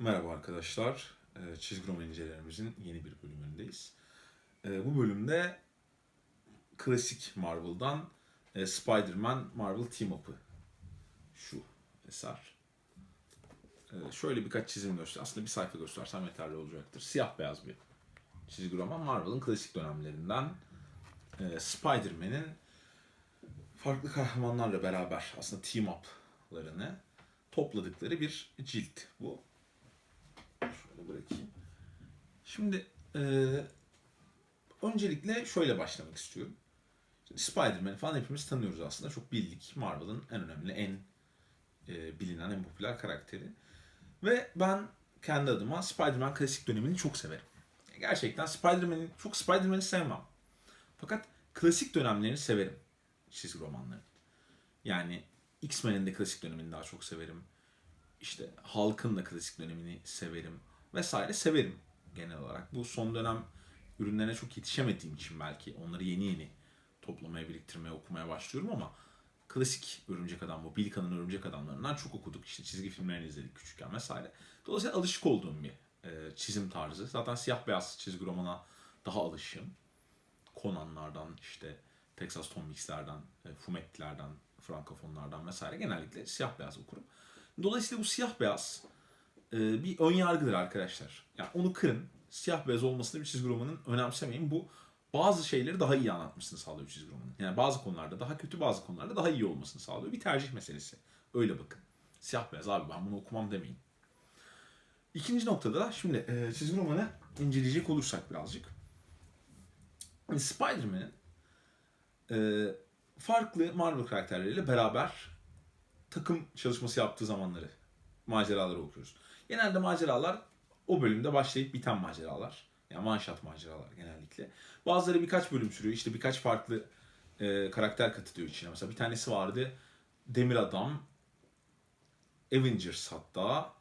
Merhaba arkadaşlar. Ee, Çizgi roman incelerimizin yeni bir bölümündeyiz. Ee, Bu bölümde klasik Marvel'dan e, Spider-Man Marvel Team Up'ı şu eser. Ee, Şöyle birkaç çizim göster. Aslında bir sayfa göstersem yeterli olacaktır. Siyah beyaz bir çizgi roman. Marvel'ın klasik dönemlerinden e, Spider-Man'in farklı kahramanlarla beraber aslında team up'larını topladıkları bir cilt bu. Bırakayım. Şimdi e, öncelikle şöyle başlamak istiyorum. Spider-Man falan hepimiz tanıyoruz aslında. Çok bildik. Marvel'ın en önemli, en e, bilinen, en popüler karakteri. Ve ben kendi adıma Spider-Man klasik dönemini çok severim. Gerçekten Spider-Man'i, çok Spider-Man'i sevmem. Fakat klasik dönemlerini severim. Çizgi romanların. Yani X-Men'in de klasik dönemini daha çok severim. İşte Hulk'ın da klasik dönemini severim. Vesaire severim genel olarak. Bu son dönem ürünlerine çok yetişemediğim için belki onları yeni yeni toplamaya, biriktirmeye, okumaya başlıyorum ama klasik Örümcek Adam bu. Bilkan'ın Örümcek Adamlarından çok okuduk. İşte çizgi filmlerini izledik küçükken vesaire. Dolayısıyla alışık olduğum bir e, çizim tarzı. Zaten siyah beyaz çizgi romana daha alışığım. Conan'lardan işte Texas Tom Mix'lerden, e, Fumetti'lerden, Frankofonlardan vesaire genellikle siyah beyaz okurum. Dolayısıyla bu siyah beyaz e, bir ön yargıdır arkadaşlar. Yani onu kırın. Siyah beyaz olmasını bir çizgi romanın önemsemeyin. Bu bazı şeyleri daha iyi anlatmasını sağlıyor çizgi romanın. Yani bazı konularda daha kötü, bazı konularda daha iyi olmasını sağlıyor. Bir tercih meselesi. Öyle bakın. Siyah beyaz abi ben bunu okumam demeyin. İkinci noktada da şimdi e, çizgi romanı inceleyecek olursak birazcık. Spider-Man'in e, farklı Marvel karakterleriyle beraber takım çalışması yaptığı zamanları, maceraları okuyoruz. Genelde maceralar o bölümde başlayıp biten maceralar. Yani one maceralar genellikle. Bazıları birkaç bölüm sürüyor. İşte birkaç farklı e, karakter katılıyor içine. Mesela bir tanesi vardı. Demir Adam, Avengers hatta,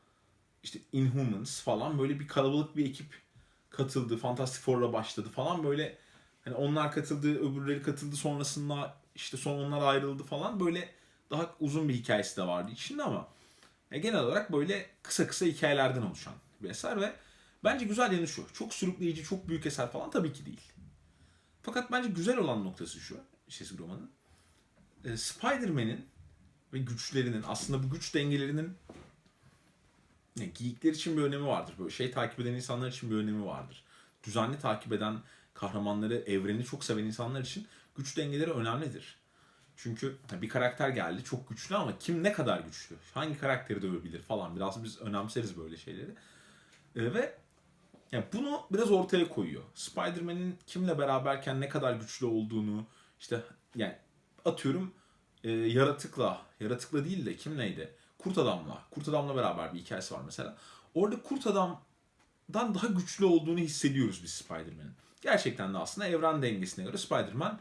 işte Inhumans falan böyle bir kalabalık bir ekip katıldı. Fantastic Four'la başladı falan böyle hani onlar katıldı, öbürleri katıldı sonrasında işte son onlar ayrıldı falan böyle daha uzun bir hikayesi de vardı içinde ama ya genel olarak böyle kısa kısa hikayelerden oluşan bir eser ve bence güzel yanı şu. Çok sürükleyici, çok büyük eser falan tabii ki değil. Fakat bence güzel olan noktası şu çizgi romanın. E, Spider-Man'in ve güçlerinin aslında bu güç dengelerinin yani geyikler için bir önemi vardır. Böyle şey takip eden insanlar için bir önemi vardır. Düzenli takip eden kahramanları, evreni çok seven insanlar için güç dengeleri önemlidir. Çünkü bir karakter geldi çok güçlü ama kim ne kadar güçlü? Hangi karakteri dövebilir falan. Biraz biz önemseriz böyle şeyleri. E, ve yani bunu biraz ortaya koyuyor. Spider-Man'in kimle beraberken ne kadar güçlü olduğunu işte yani atıyorum e, yaratıkla, yaratıkla değil de kim neydi? Kurt Adam'la. Kurt Adam'la beraber bir hikayesi var mesela. Orada Kurt Adam'dan daha güçlü olduğunu hissediyoruz biz Spider-Man'in. Gerçekten de aslında evren dengesine göre Spider-Man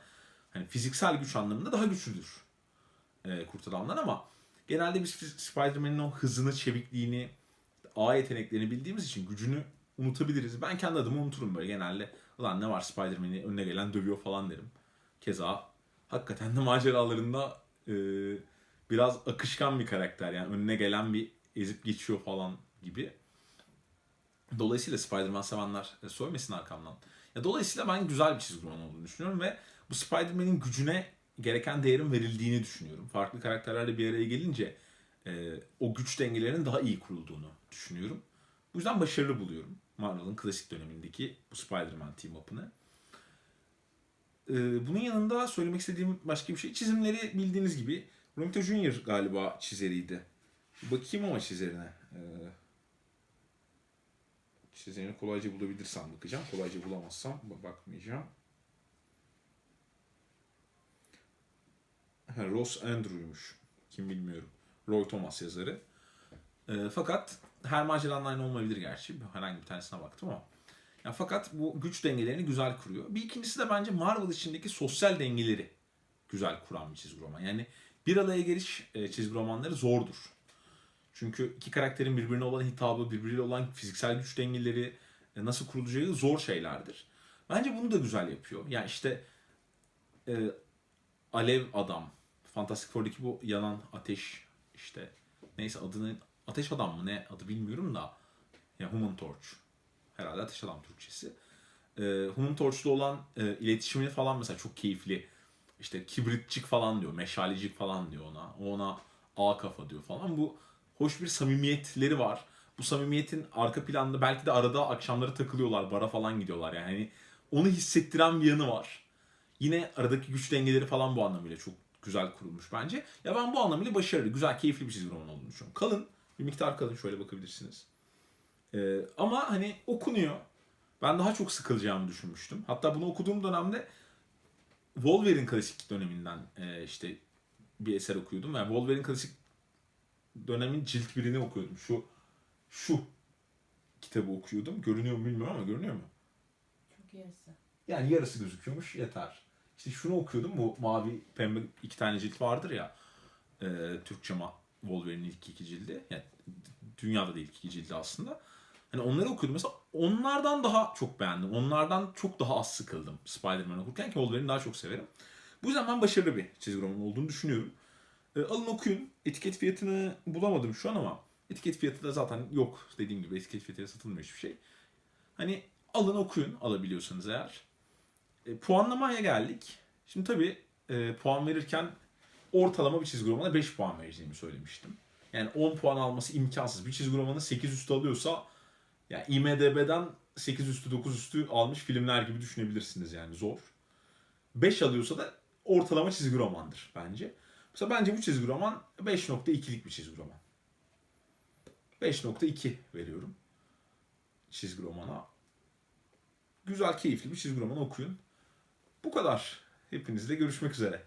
hani fiziksel güç anlamında daha güçlüdür e, Kurt Adam'dan ama genelde biz Spider-Man'in o hızını, çevikliğini, ağ yeteneklerini bildiğimiz için gücünü unutabiliriz. Ben kendi adımı unuturum böyle genelde. Ulan ne var Spider-Man'i önüne gelen dövüyor falan derim. Keza hakikaten de maceralarında e, biraz akışkan bir karakter. Yani önüne gelen bir ezip geçiyor falan gibi. Dolayısıyla Spider-Man sevenler e, söylemesin arkamdan. Ya dolayısıyla ben güzel bir çizgi roman olduğunu düşünüyorum ve bu Spider-Man'in gücüne gereken değerin verildiğini düşünüyorum. Farklı karakterlerle bir araya gelince e, o güç dengelerinin daha iyi kurulduğunu düşünüyorum. Bu yüzden başarılı buluyorum Marvel'ın klasik dönemindeki bu Spider-Man team up'ını. E, bunun yanında söylemek istediğim başka bir şey çizimleri bildiğiniz gibi Romita Junior galiba çizeriydi. Bakayım ama çizerine. E, çizerini kolayca bulabilirsem bakacağım. Kolayca bulamazsam bakmayacağım. Ross Andrew'ymuş. Kim bilmiyorum. Roy Thomas yazarı. E, fakat her maceranın aynı olmayabilir gerçi. Herhangi bir tanesine baktım ama. Ya fakat bu güç dengelerini güzel kuruyor. Bir ikincisi de bence Marvel içindeki sosyal dengeleri güzel kuran bir çizgi roman. Yani bir araya geliş e, çizgi romanları zordur. Çünkü iki karakterin birbirine olan hitabı, birbiriyle olan fiziksel güç dengeleri e, nasıl kurulacağı zor şeylerdir. Bence bunu da güzel yapıyor. Yani işte e, Alev Adam, Fantastic Four'daki bu yanan ateş işte neyse adını ateş adam mı ne adı bilmiyorum da Yani Human Torch. Herhalde Ateş Adam Türkçesi. Ee, Human Torch'la olan e, iletişimini falan mesela çok keyifli. İşte kibritçik falan diyor, meşalecik falan diyor ona. O ona A kafa diyor falan. Bu hoş bir samimiyetleri var. Bu samimiyetin arka planda belki de arada akşamları takılıyorlar, bara falan gidiyorlar yani. Hani onu hissettiren bir yanı var. Yine aradaki güç dengeleri falan bu anlamıyla çok güzel kurulmuş bence. Ya ben bu anlamıyla başarılı, güzel, keyifli bir çizgi roman olduğunu düşünüyorum. Kalın, bir miktar kalın şöyle bakabilirsiniz. Ee, ama hani okunuyor. Ben daha çok sıkılacağımı düşünmüştüm. Hatta bunu okuduğum dönemde Wolverine klasik döneminden e, işte bir eser okuyordum. Yani Wolverine klasik dönemin cilt birini okuyordum. Şu şu kitabı okuyordum. Görünüyor mu bilmiyorum ama görünüyor mu? Çok iyisi. Yani yarısı gözüküyormuş yeter. İşte şunu okuyordum. Bu mavi pembe iki tane cilt vardır ya. E, Türkçe ma Wolverine'in ilk iki cildi. Yani dünyada da ilk iki cildi aslında. Hani onları okuyordum. Mesela onlardan daha çok beğendim. Onlardan çok daha az sıkıldım Spider-Man okurken ki Wolverine'i daha çok severim. Bu yüzden ben başarılı bir çizgi roman olduğunu düşünüyorum. E, alın okuyun. Etiket fiyatını bulamadım şu an ama etiket fiyatı da zaten yok. Dediğim gibi etiket fiyatıyla satılmıyor hiçbir şey. Hani alın okuyun alabiliyorsanız eğer. E, puanlamaya geldik. Şimdi tabii e, puan verirken ortalama bir çizgi romana 5 puan vereceğimi söylemiştim. Yani 10 puan alması imkansız. Bir çizgi romanı 8 üstü alıyorsa yani IMDB'den 8 üstü 9 üstü almış filmler gibi düşünebilirsiniz yani zor. 5 alıyorsa da ortalama çizgi romandır bence. Mesela bence bu çizgi roman 5.2'lik bir çizgi roman. 5.2 veriyorum çizgi romana. Güzel, keyifli bir çizgi roman okuyun. Bu kadar. Hepinizle görüşmek üzere.